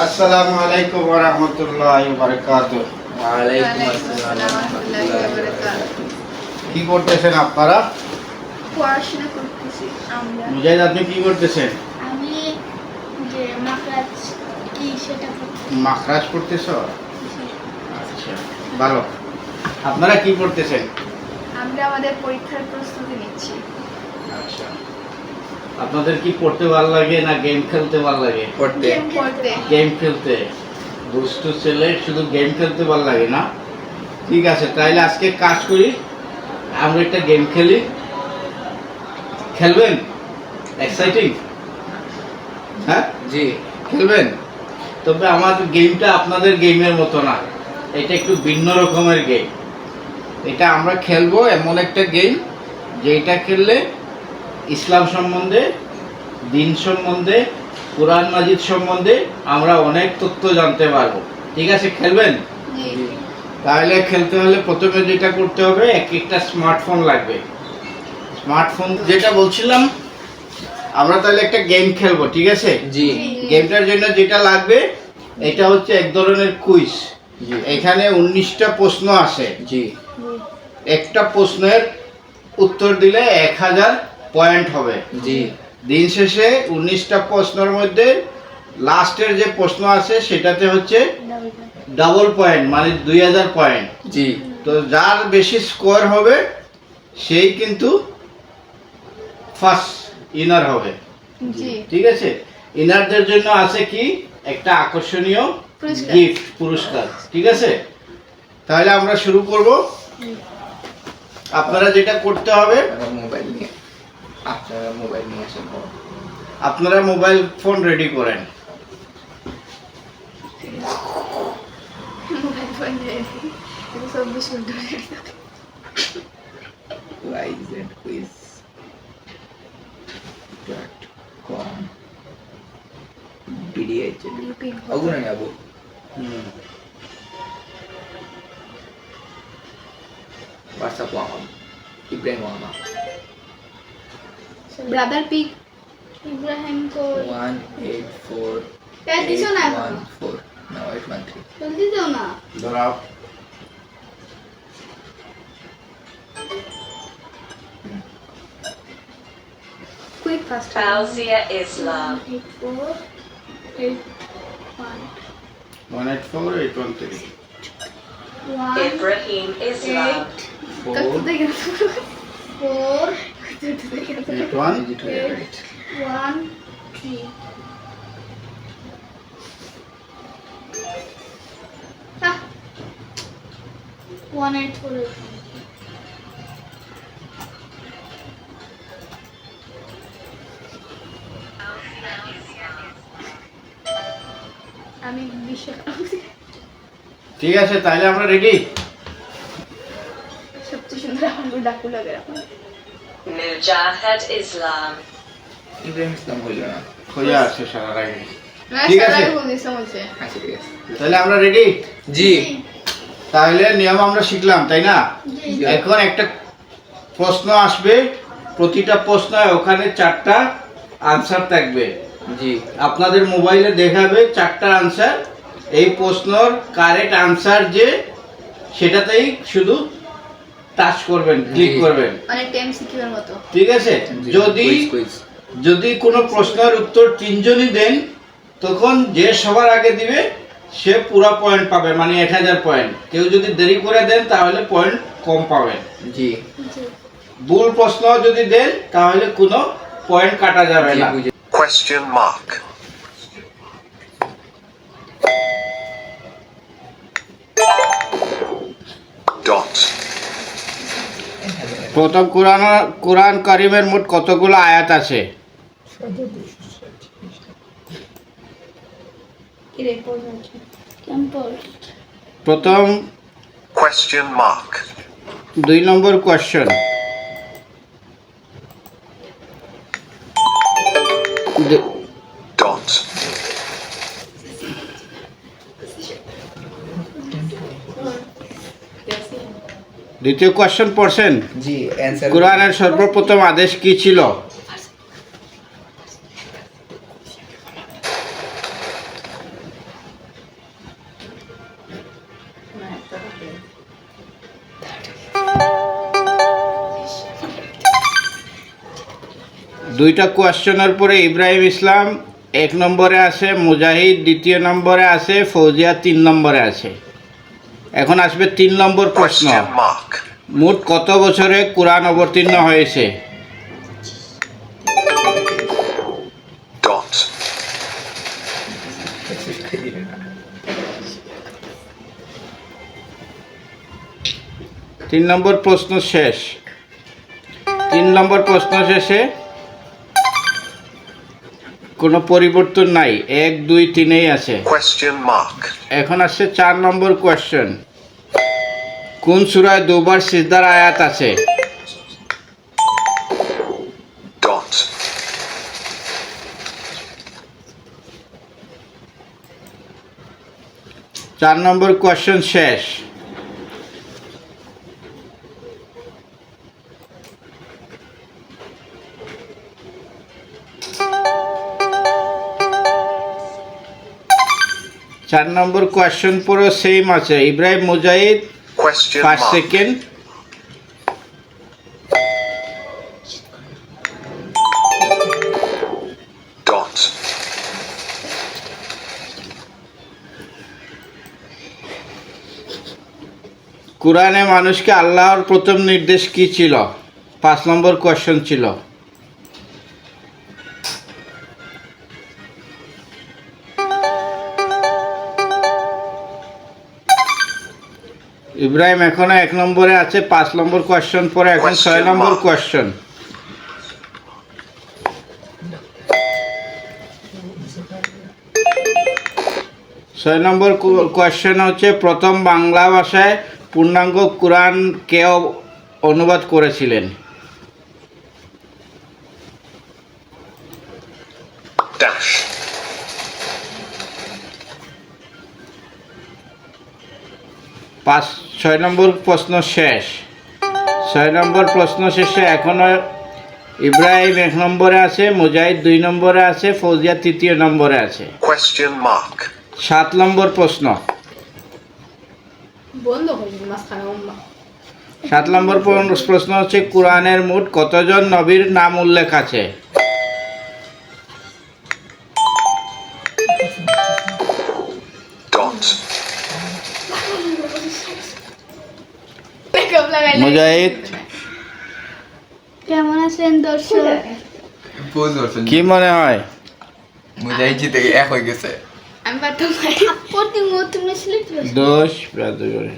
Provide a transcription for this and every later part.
আসসালামু আলাইকুম ওয়া রাহমাতুল্লাহি ওয়া বারাকাতুহু ওয়ালাইকুম ওয়ালাইকুম আসসালাম ওয়া রাহমাতুল্লাহি ওয়া বারাকাতুহু। কি করতেছেন আপনারা পড়াশোনা করতেছি আমরা মুজাহিদ আপনি কি করতেছেন আমি যে মাকরাজ কি সেটা করতেছি মাখরাজ করতেছ আচ্ছা ভালো আপনারা কি করতেছেন আমরা আমাদের পরীক্ষার প্রস্তুতি নিচ্ছি আপনাদের কি পড়তে ভালো লাগে না গেম খেলতে ভালো লাগে? পড়তে। গেম গেম খেলতে। দুষ্টু ছেলে শুধু গেম খেলতে ভালো লাগে না? ঠিক আছে তাইলে আজকে কাজ করি। আমরা একটা গেম খেলি। খেলবেন? এক্সাইটিং হ্যাঁ? জি। খেলবেন? তবে আমার গেমটা আপনাদের গেমের মতো না। এটা একটু ভিন্ন রকমের গেম এটা আমরা খেলব এমন একটা গেম যেটা খেললে ইসলাম সম্বন্ধে দিন সম্বন্ধে কোরআন মাজিদ সম্বন্ধে আমরা অনেক তথ্য জানতে পারব। ঠিক আছে খেলবেন? তাহলে খেলতে হলে প্রথমে যেটা করতে হবে এক একটা স্মার্টফোন লাগবে। স্মার্টফোন যেটা বলছিলাম আমরা তাহলে একটা গেম খেলব ঠিক আছে? জি। গেমটার জন্য যেটা লাগবে এটা হচ্ছে এক ধরনের কুইজ। এখানে উনিশটা প্রশ্ন আসে। জি। একটা প্রশ্নের উত্তর দিলে এক হাজার পয়েন্ট হবে। জি। দিন শেষে উনিশটা প্রশ্নের মধ্যে লাস্টের যে প্রশ্ন আছে সেটাতে হচ্ছে ডাবল পয়েন্ট মানে দুই হাজার পয়েন্ট জি। তো যার বেশি স্কোর হবে সেই কিন্তু ফার্স্ট ইনার হবে। জি। ঠিক আছে? ইনারদের জন্য আছে কি? একটা আকর্ষণীয় গিফট পুরস্কার। ঠিক আছে? তাহলে আমরা শুরু করব। আপনারা যেটা করতে হবে মোবাইল নিয়ে। আপনারা মোবাইল নিয়ে আসেন। আপনারা মোবাইল ফোন রেডি করেন। মোবাইল ফোন চব্বিশ ঘণ্টা YZ quiz dot brother pick Ibrahim को 184 क्या দিছো না 14 না 813 জলদি দাও না ধরাও quick fast Fauzia Islam 84 184 813 Ibrahim Islam 8 4 4 Digit 1, digit 2, আমি বিশ্বাস ঠিক আছে তাহলে আমরা রেডি সবচেয়ে সুন্দর আমার ডাকুলা গেলাম Mujahid Islam. ইব্রাহিম ইসলাম হইল না। আছে সারা ঠিক আছে। আচ্ছা ঠিক আছে। তাহলে আমরা রেডি জি। তাহলে নিয়ম আমরা শিখলাম তাই না? এখন একটা প্রশ্ন আসবে। প্রতিটা প্রশ্ন ওখানে চারটা আনসার থাকবে। জি। আপনাদের মোবাইলে দেখাবে চারটা আনসার এই প্রশ্নর কারেক্ট আনসার যে সেটাতেই শুধু টাচ করবেন ক্লিক করবেন। অনেকটা এমসিকিউ এর মতো। ঠিক আছে? যদি। যদি কোনো প্রশ্নের উত্তর তিনজনই দেন তখন যে সবার আগে দিবে সে পুরো পয়েন্ট পাবে মানে এক হাজার পয়েন্ট কেউ যদি দেরি করে দেন তাহলে পয়েন্ট কম পাবেন। জি। ভুল প্রশ্ন যদি দেন তাহলে কোনো পয়েন্ট কাটা যাবে না। বুঝে Question mark. প্রথম কোরআন কোরআন করিমের মোট কতগুলো আয়াত আছে? কি রে পড়ছ কেমন পড়? প্রথম Question mark. দুই নম্বর কোয়েশ্চন। দ্বিতীয় কোয়েশ্চেন পড়ছেন? জি অ্যান্সার কোরআনের সর্বপ্রথম আদেশ কি ছিল? দুইটা কোয়েশ্চেনের পরে ইব্রাহিম ইসলাম এক নম্বরে আছে মুজাহিদ দ্বিতীয় নম্বরে আছে ফৌজিয়া তিন নম্বরে আছে। এখন আসবে তিন নম্বর প্রশ্ন। মোট কত বছরে কোরআন অবতীর্ণ হয়েছে? তিন নম্বর প্রশ্ন শেষ। তিন নম্বর প্রশ্ন শেষে কোনো পরিবর্তন নাই। এক দুই তিনেই আছে. এখন আসছে চার নম্বর কোয়েশ্চেন কোন সুরায় দুবার সিজদার আয়াত আছে? চার নম্বর কোয়েশ্চেন শেষ। চার নম্বর কোয়েশ্চেন পুরো সেম আছে। ইব্রাহিম মুজাহিদ পাঁচ সেকেন্ড. কোরআনে মানুষকে আল্লাহর প্রথম নির্দেশ কি ছিল? পাঁচ নম্বর কোয়েশ্চেন ছিল। ইব্রাহিম এখনও এক নম্বরে আছে পাঁচ নম্বর কোয়েশ্চেন পরে এখন ছয় নম্বর কোয়েশ্চন ছয় নম্বর কোয়েশ্চেন হচ্ছে প্রথম বাংলা ভাষায় পূর্ণাঙ্গ কোরআন কে অনুবাদ করেছিলেন? পাঁচ ছয় নম্বর প্রশ্ন শেষ। ছয় নম্বর প্রশ্ন শেষে এখনও ইব্রাহিম এক নম্বরে আছে মুজাহিদ দুই নম্বরে আছে ফৌজিয়া তৃতীয় নম্বরে আছে। সাত নম্বর প্রশ্ন। সাত নম্বর প্রশ্ন হচ্ছে কোরআনের মোট কতজন নবীর নাম উল্লেখ আছে? মুজাহিদ কেমন আছেন দর্শক? কি মনে হয়? মুজাহিদ জিতে এক হয়ে গেছে। আমি পারতাম প্রতি মুহূর্তে তুমি দোষ ব্রাদ করে।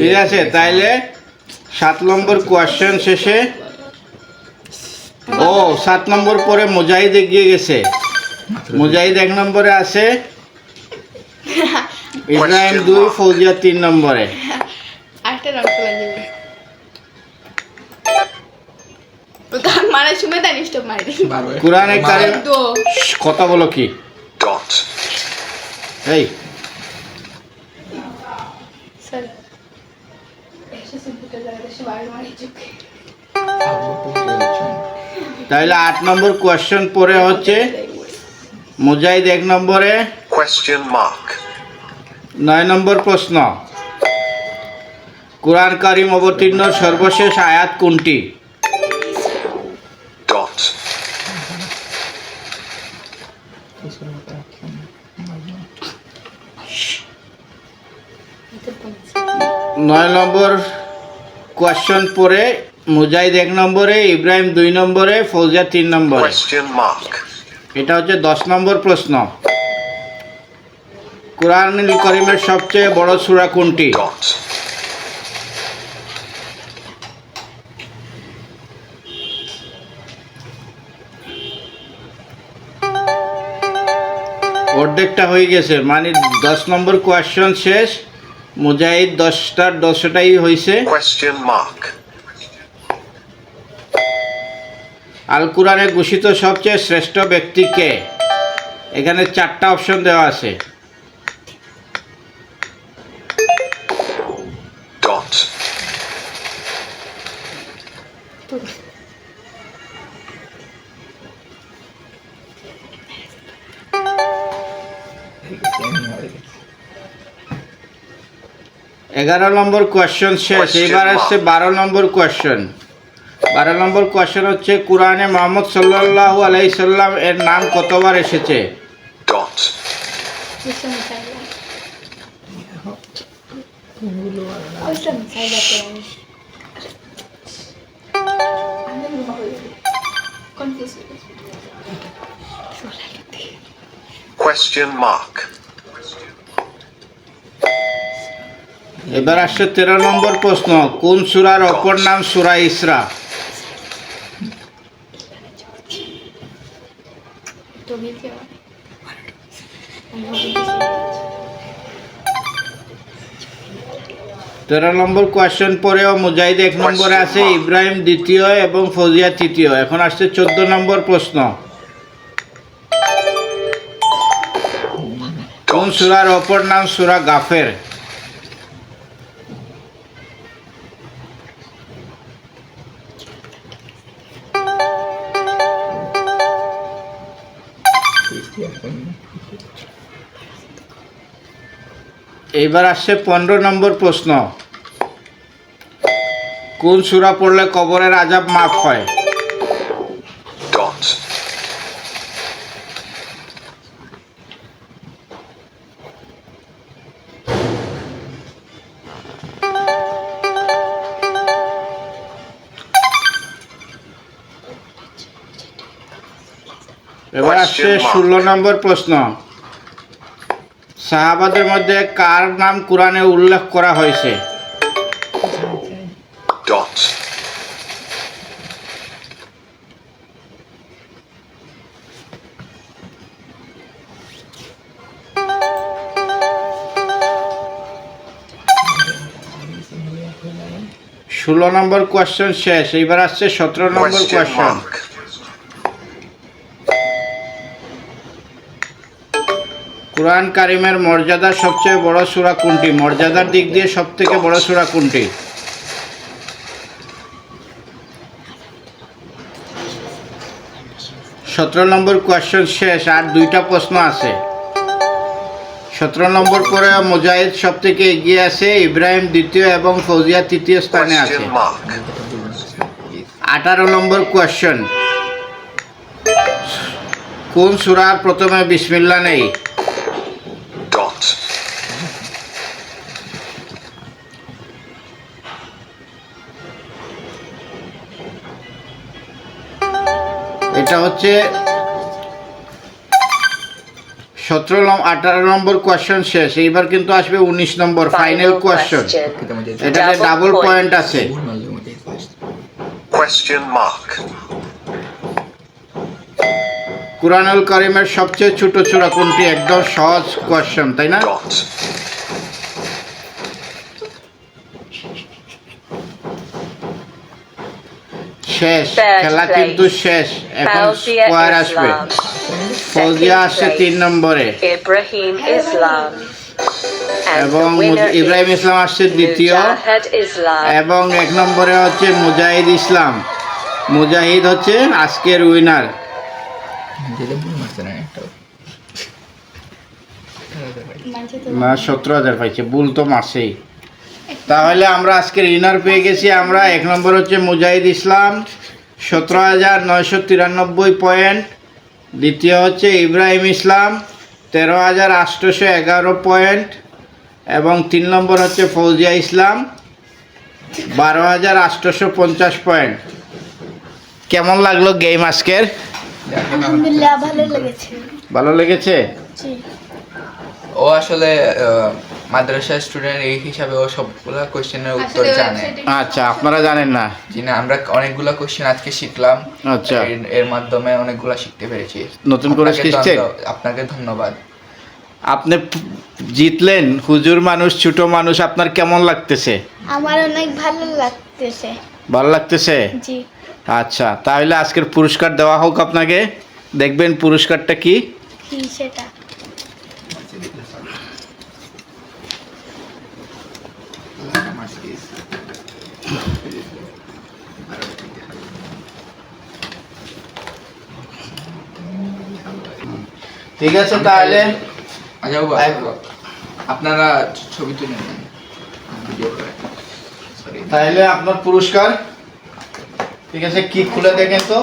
ঠিক আছে তাইলে সাত নম্বর কোয়েশ্চেন শেষে। ও সাত নম্বর পরে মুজাহিদ এগিয়ে গেছে। মুজাহিদ এক নম্বরে আছে। ইব্রাহিম দুই ফৌজিয়া তিন নম্বরে। মারার সময় তার স্টপ মারি কারিম কথা বলো কি? Dot. এই। তাহলে আট নম্বর কোয়েশ্চেন পরে হচ্ছে মুজাহিদ এক নম্বরে। Question mark. নয় নম্বর প্রশ্ন। কোরআন কারিম অবতীর্ণ সর্বশেষ আয়াত কোনটি? নয় নম্বর কোয়েশ্চন পরে মুজাহিদ এক নম্বরে ইব্রাহিম দুই নম্বরে ফৌজিয়া তিন নম্বরে। এটা হচ্ছে দশ নম্বর প্রশ্ন। কোরআন করিমের সবচেয়ে বড় সূরা কোনটি? অর্ধেকটা হয়ে গেছে। মানে দশ নম্বর কোয়েশ্চন শেষ। মুজাহিদ দশটার দশটাই হয়েছে. আল কোরআনে ঘোষিত সবচেয়ে শ্রেষ্ঠ ব্যক্তিকে এখানে চারটা অপশন দেওয়া আছে। এগারো নম্বর কোয়েশ্চন শেষ। এবার আসছে বারো নম্বর কোয়েশ্চন বারো নম্বর কোয়েশ্চন হচ্ছে কোরআনে মোহাম্মদ সাল্লাহ আলাই সাল্লাম এর নাম কতবার এসেছে? Confuse Question mark. এবার আসছে তেরো নম্বর প্রশ্ন। কোন সুরার অপর নাম সুরা ইসরা? তেরো নম্বর কোয়েশ্চন পরেও মুজাহিদ এক নম্বরে আছে ইব্রাহিম দ্বিতীয় এবং ফজিয়া তৃতীয়। এখন আসছে চোদ্দ নম্বর প্রশ্ন। কোন. সুরার অপর নাম সুরা গাফের? এইবার আসছে পনেরো নম্বর প্রশ্ন। কোন সুরা পড়লে কবরের আজাব মাফ হয়? এবার আসছে ষোলো নম্বর প্রশ্ন। সাহাবাদের মধ্যে কার নাম কোরআনে উল্লেখ করা হয়েছে? ষোলো নম্বর কোয়েশ্চেন শেষ এইবার আসছে সতেরো নম্বর কোয়েশ্চেন কোয়েশ্চন কোরআন কারিমের মর্যাদা সবচেয়ে বড় সূরা কোনটি? মর্যাদার দিক দিয়ে সব থেকে বড় সূরা কোনটি? সতেরো নম্বর কোয়েশ্চন শেষ আর দুইটা প্রশ্ন আছে। সতেরো নম্বর পরে মুজাহিদ সব থেকে এগিয়ে আছে ইব্রাহিম দ্বিতীয় এবং ফৌজিয়া তৃতীয় স্থানে আছে। আঠারো নম্বর কোয়েশ্চন। কোন সুরার প্রথমে বিসমিল্লা নেই? এটা হচ্ছে সতেরো আঠারো নম্বর কোয়েশ্চন শেষ। এইবার কিন্তু আসবে উনিশ নম্বর ফাইনাল কোয়েশ্চন এটাতে ডাবল পয়েন্ট আছে. কুরআনুল করিমের সবচেয়ে ছোট ছোড়া কোনটি? একদম সহজ কোয়েশ্চন তাই না? শেষ খেলা কিন্তু শেষ। এখন স্কোয়ার আসবে. ফৌজিয়া আসছে তিন নম্বরে। Ibrahim Islam. এবং ইব্রাহিম ইসলাম আসছে দ্বিতীয়। এবং এক নম্বরে হচ্ছে মুজাহিদ ইসলাম। মুজাহিদ হচ্ছে আজকের উইনার. না সতেরো হাজার পাইছে। ভুল তো মাসেই। তাহলে আমরা আজকের উইনার পেয়ে গেছি আমরা। এক নম্বর হচ্ছে মুজাহিদ ইসলাম সতেরো হাজার নয়শো তিরানব্বই পয়েন্ট দ্বিতীয় হচ্ছে ইব্রাহিম ইসলাম তেরো হাজার আটশোশো এগারো পয়েন্ট এবং তিন নম্বর হচ্ছে ফৌজিয়া ইসলাম বারো হাজার আটশোশো পঞ্চাশ পয়েন্ট কেমন লাগল গেম আজকের? ভালো লেগেছে। ভালো লেগেছে? ও আসলে আহ, মাদ্রাসা স্টুডেন্ট এই হিসাবে ও সবগুলা কোশ্চেনের উত্তর জানে। আচ্ছা আপনারা জানেন না? জি না আমরা অনেকগুলা কোশ্চেন আজকে শিখলাম। আচ্ছা। এর- মাধ্যমে অনেকগুলা শিখতে পেরেছি। নতুন করে শিখছেন? আপনাকে ধন্যবাদ। আপনি জিতলেন হুজুর মানুষ ছোট মানুষ আপনার কেমন লাগতেছে? আমার অনেক ভালো লাগতেছে। ভালো লাগতেছে? জি। আচ্ছা তাহলে আজকের পুরস্কার দেওয়া হোক আপনাকে। দেখবেন পুরস্কারটা কি? কি সেটা? ঠিক আছে তাহলে। আচ্ছা আপনারা ছবি তুলে নেন। তাহলে আপনার পুরস্কার। ঠিক আছে কি খুলে দেখেন তো।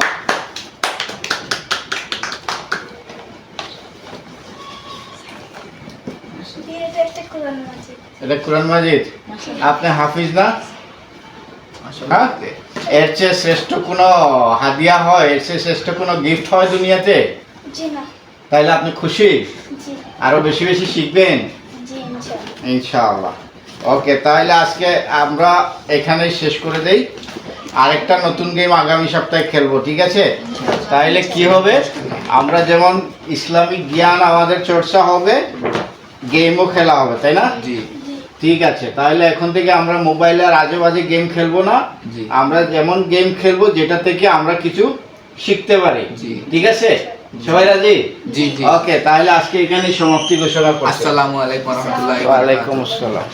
এটা একটা কোরআন মাজিদ। এটা কোরআন মাজিদ আপনি হাফিজ না? হ্যাঁ? এর চেয়ে শ্রেষ্ঠ কোনো হাদিয়া হয়? এর চেয়ে শ্রেষ্ঠ কোনো গিফট হয় দুনিয়াতে? জি না। তাইলে আপনি খুশি? জি। আরও বেশি বেশি শিখবেন? জি ইনশাআল্লাহ। ওকে তাহলে আজকে আমরা এখানেই শেষ করে দেই। আরেকটা নতুন গেম আগামী সপ্তাহে খেলব ঠিক আছে? তাহলে কি হবে? আমরা যেমন ইসলামিক জ্ঞান আমাদের চর্চা হবে গেমও খেলা হবে তাই না? জি। ঠিক আছে তাহলে এখন থেকে আমরা মোবাইলে আর আজে বাজে গেম খেলব না। জি। আমরা যেমন গেম খেলব যেটা থেকে আমরা কিছু শিখতে পারি। জি। ঠিক আছে? সবাই রাজি? জি জি ওকে তাহলে আজকে এখানেই সমাপ্তি ঘোষণা করছি। আসসালামু আলাইকুম ওয়া রাহমাতুল্লাহি ওয়া আলাইকুম আসসালাম।